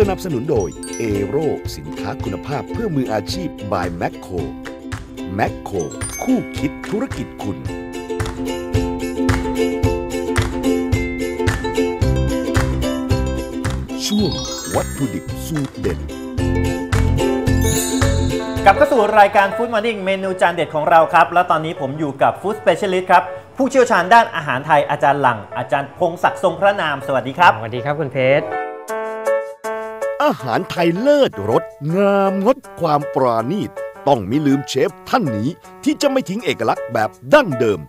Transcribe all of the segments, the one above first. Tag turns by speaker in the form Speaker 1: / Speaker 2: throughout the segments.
Speaker 1: สนับสนุนโดยเอโรสินค้าคุณภาพเพื่อมืออาชีพ by แม c โคแม c โคคู่คิดธุรกิจคุณ ช่วงวัตถุดิบสูตรเด็ด
Speaker 2: กลับเข้าสู่รายการฟู้ดมอร์นิ่งเมนูจานเด็ดของเราครับ แล้วตอนนี้ผมอยู่กับฟู้ดสเปเชียลิสต์ครับ ผู้เชี่ยวชาญด้านอาหารไทยอาจารย์หลัง อาจารย์พงศักดิ์ทรงพระนาม สวัสดีครับ
Speaker 3: สวัสดีครับคุณเพชร
Speaker 1: อาหารไทยเลิศรสงามงดความปราณีต ต้องไม่ลืมเชฟท่านนี้ที่จะไม่ทิ้งเอกลักษณ์แบบดั้งเดิม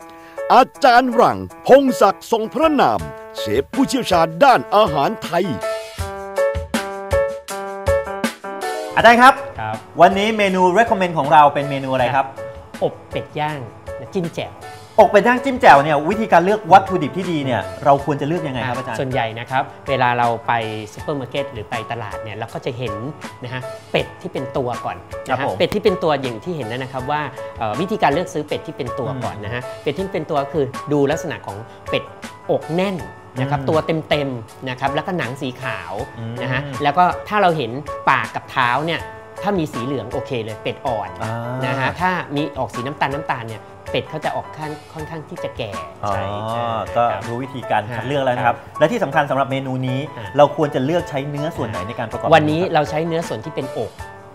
Speaker 1: อาจารย์หลังพงศักดิ์ทรงพระนาม เชฟผู้เชี่ยวชาญด้านอาหารไทย
Speaker 2: อาจารย์ครับ
Speaker 3: ครับ
Speaker 2: วันนี้เมนู recommend ของเราเป็นเมนูอะไรครับ
Speaker 3: อบเป็ดย่างจิ้มแจ่ว
Speaker 2: อกเป็ดย่างจิ้มแจ่วเนี่ยวิธีการเลือกวัตถุดิบที่ดีเนี่ยเราควรจะเลือกยังไงครับอาจารย์
Speaker 3: ส่วนใหญ่นะครับเวลาเราไปซูเปอร์มาร์เก็ตหรือไปตลาดเนี่ยเราก็จะเห็นนะฮะเป็ดที่เป็นตัวก่อน
Speaker 2: ครั
Speaker 3: นะ
Speaker 2: บ
Speaker 3: ฮะ
Speaker 2: ผม
Speaker 3: เป็ดที่เป็นตัวอย่างที่เห็นแล้วนะครับว่าเอ่อวิธีการเลือกซื้อเป็ดที่เป็นตัว
Speaker 2: อืม
Speaker 3: ก่อนนะฮะเป็ดที่เป็นตัวคือดูลักษณะของเป็ดอกแน่นนะครับ
Speaker 2: อืม
Speaker 3: ตัวเต็มๆนะครับแล้วก็หนังสีขาว
Speaker 2: อืม
Speaker 3: นะฮะแล้วก็ถ้าเราเห็นปากกับเท้าเนี่ย ถ้ามีสีเหลืองโอเคเลยเป็ดอ่อน
Speaker 2: อ่า
Speaker 3: นะฮะถ้ามีออกสีน้ำตาลน้ำตาลเนี่ยเป็ดเขาจะออกค่อนค่อนข้างที่จะแก่
Speaker 2: อ๋อ
Speaker 3: ใช่
Speaker 2: ก็
Speaker 3: ครับ
Speaker 2: รู้วิธีการคัด
Speaker 3: ฮะ
Speaker 2: เลือกแล้วนะครับ และที่สำคัญสำหรับเมนูนี้
Speaker 3: ฮะ
Speaker 2: เราควรจะเลือกใช้เนื้อส่วนไหนในการประกอบ
Speaker 3: วันนี้
Speaker 2: เมครับ
Speaker 3: เราใช้เนื้อส่วนที่เป็นอก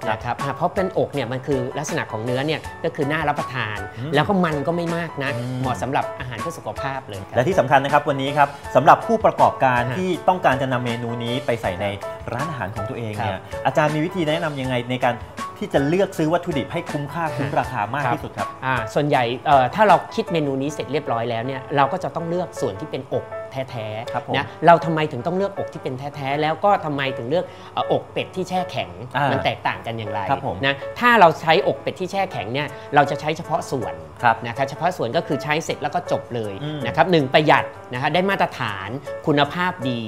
Speaker 2: ครับ
Speaker 3: นะครับอ่าเพราะเป็นอกเนี่ยมันคือลักษณะของเนื้อเนี่ยก็คือน่ารับประทาน
Speaker 2: อืม
Speaker 3: แล้วก็มันก็ไม่มากนะ
Speaker 2: อืม
Speaker 3: เหมาะสำหรับอาหาร เพื่อสุขภาพเลยครับ
Speaker 2: และที่สำคัญนะครับวันนี้ครับสำหรับผู้ประกอบการ
Speaker 3: ฮะ
Speaker 2: ที่ต้องการจะนำเมนูนี้ไปใส่ในร้านอาหารของตัวเองเนี่ยอาจารย์มีวิธีแนะนำยังไงในการที่จะเลือกซื้อวัตถุดิบให้คุ้มค่าคุ้มราคามากที่สุดครับ
Speaker 3: อ่าส่วนใหญ่เอ่อถ้าเราคิดเมนูนี้เสร็จเรียบร้อยแล้วเนี่ยเราก็จะต้องเลือกส่วนที่เป็นอก แท้
Speaker 2: ครับผม
Speaker 3: ๆนะเราทำไมถึงต้องเลือกอกที่เป็นแท้ๆแล้วก็ทำไมถึงเลือกเอ่ออกเป็ดที่แช่แข็ง
Speaker 2: อ่ามั
Speaker 3: มันแตกต่างกันอย่างไร
Speaker 2: ครับผม
Speaker 3: นะถ้าเราใช้อกเป็ดที่แช่แข็งเนี่ยเราจะใช้เฉพาะส่วน
Speaker 2: ครับ
Speaker 3: นะครับเฉพาะส่วนก็คือใช้เสร็จแล้วก็จบเลย
Speaker 2: อืม
Speaker 3: นะครับหนึ่งประหยัดนะฮะได้มาตรฐานคุณภาพดี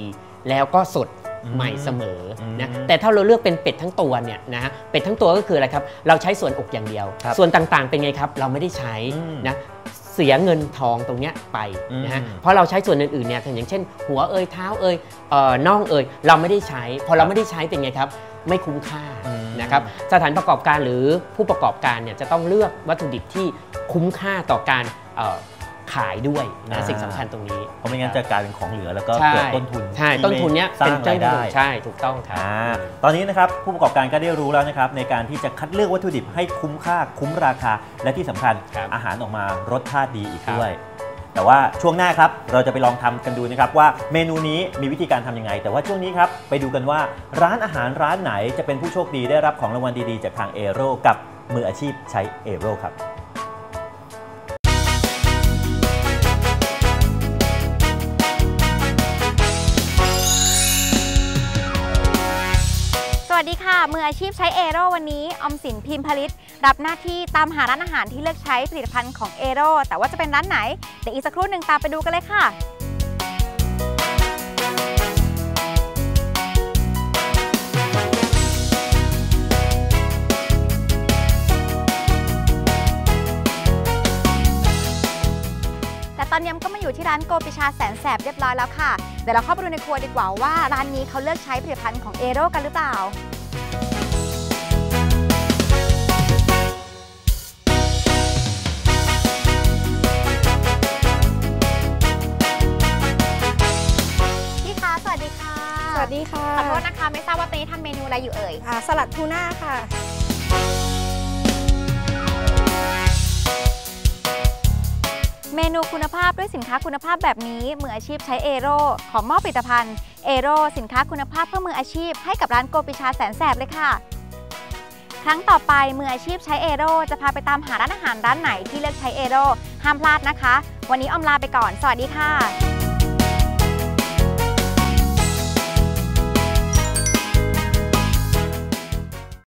Speaker 3: แล้วก็สด
Speaker 2: อืม
Speaker 3: ใหม่เสมอนะ
Speaker 2: อืม
Speaker 3: แต่ถ้าเราเลือกเป็นเป็ดทั้งตัวเนี่ยนะฮะเป็ดทั้งตัวก็คืออะไรครับ เราใช้ส่วนอกอย่างเดียว
Speaker 2: ครับ
Speaker 3: ส่วนต่างๆเป็นไงครับ เราไม่ได้ใช้
Speaker 2: อืม
Speaker 3: นะ เสียเงินทองตรงเนี้ยไปนะฮะ
Speaker 2: อืม
Speaker 3: เพราะเราใช้ส่วนอื่นๆเนี่ยอย่างเช่น หัวเอยเท้าเอยเอ่อน่องเอยเราไม่ได้ใช้ พอเราไม่ได้ใช้เป็นไงครับ ไม่คุ้มค่า
Speaker 2: อืม
Speaker 3: นะครับสถานประกอบการหรือผู้ประกอบการเนี่ยจะต้องเลือกวัตถุดิบที่คุ้มค่าต่อการเอ่อ ขายด้วย
Speaker 2: อ่า
Speaker 3: นะสิ่งสำคัญตรงนี้
Speaker 2: เพราะไม่งั้นจะกลายเป็นของเหลือแล้วก็
Speaker 3: ใช่
Speaker 2: เกิดต้นทุน
Speaker 3: ใช่
Speaker 2: ที่
Speaker 3: ต้นทุนเนี้ย
Speaker 2: สร้า
Speaker 3: เป็น
Speaker 2: ง
Speaker 3: ต้
Speaker 2: รานย
Speaker 3: ทุ
Speaker 2: ได้
Speaker 3: นใช่ถูกต้องครับ
Speaker 2: อ่าตอนนี้นะครับผู้ประกอบการก็ได้รู้แล้วนะครับในการที่จะคัดเลือกวัตถุดิบให้คุ้มค่าคุ้มราคา และที่สำคัญ
Speaker 3: ครับ
Speaker 2: อาหารออกมารสชาติดีอีก
Speaker 3: ครับ
Speaker 2: ด้วยแต่ว่าช่วงหน้าครับเราจะไปลองทำกันดูนะครับว่าเมนูนี้มีวิธีการทำยังไง แต่ว่าช่วงนี้ครับไปดูกันว่าร้านอาหารร้านไหนจะเป็นผู้โชคดีได้รับของรางวัลดีๆ จากทางเอโรกับมืออาชีพใช้เอโรครับ
Speaker 4: วัสดีค่ะ มืออาชีพใช้เอโรวันนี้ออมสินพิมพ์ผลิต รับหน้าที่ตามหาร้านอาหารที่เลือกใช้ผลิตภัณฑ์ของเอโรแต่ว่าจะเป็นร้านไหน เดี๋ยวอีกสักครู่หนึ่งตามไปดูกันเลยค่ะ ร้านโกปิชาแสนแสบเรียบร้อยแล้วค่ะ เดี๋ยวเราเข้าไปดูในครัวดีกว่าว่าร้านนี้เขาเลือกใช้ผลิตภัณฑ์ของเอโรกันหรือเปล่าพี่คะสวัสดีค่ะ
Speaker 5: สวัสดีค่ะ
Speaker 4: ขอโทษนะคะ ไม่ทราบว่าตอนนี้ทำเมนูอะไรอยู่เอ่ย
Speaker 5: อ่าสลัดทูน่าค่ะ
Speaker 4: เมนูคุณภาพด้วยสินค้าคุณภาพแบบนี้ มืออาชีพใช้เอโร่ขอมอบผลิตภัณฑ์เอโร่สินค้าคุณภาพเพื่อมืออาชีพให้กับร้านโกปิชาแสนแสบเลยค่ะ ครั้งต่อไปมืออาชีพใช้เอโร่จะพาไปตามหาร้านอาหารร้านไหนที่เลือกใช้เอโร่ห้ามพลาดนะคะ วันนี้ออมลาไปก่อน สวัสดีค่ะ